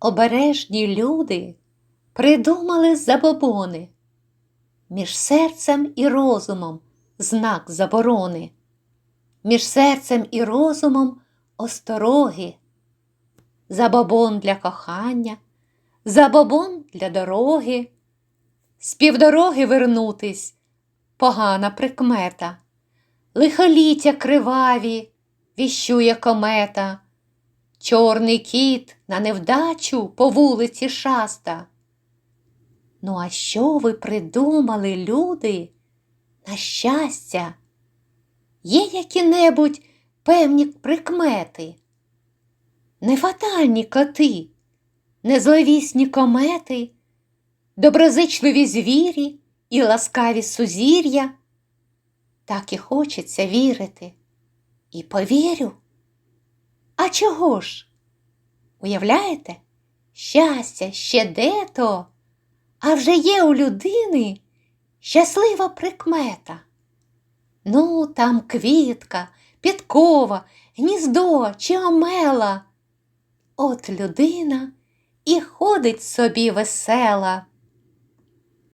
Обережні люди придумали забобони. Між серцем і розумом знак заборони. Між серцем і розумом остороги. Забобон для кохання, забобон для дороги. З півдороги вернутись погана прикмета. Лихоліття криваві віщує комета. Чорний кіт на невдачу по вулиці шаста. Ну, а що ви придумали, люди? На щастя? Є які-небудь певні прикмети? Не фатальні коти, не зловісні комети, доброзичливі звірі і ласкаві сузір'я. Так і хочеться вірити. І повірю. А чого ж? Уявляєте? Щастя ще де-то, а вже є у людини щаслива прикмета. Ну, там квітка, підкова, гніздо чи омела. От людина і ходить собі весела.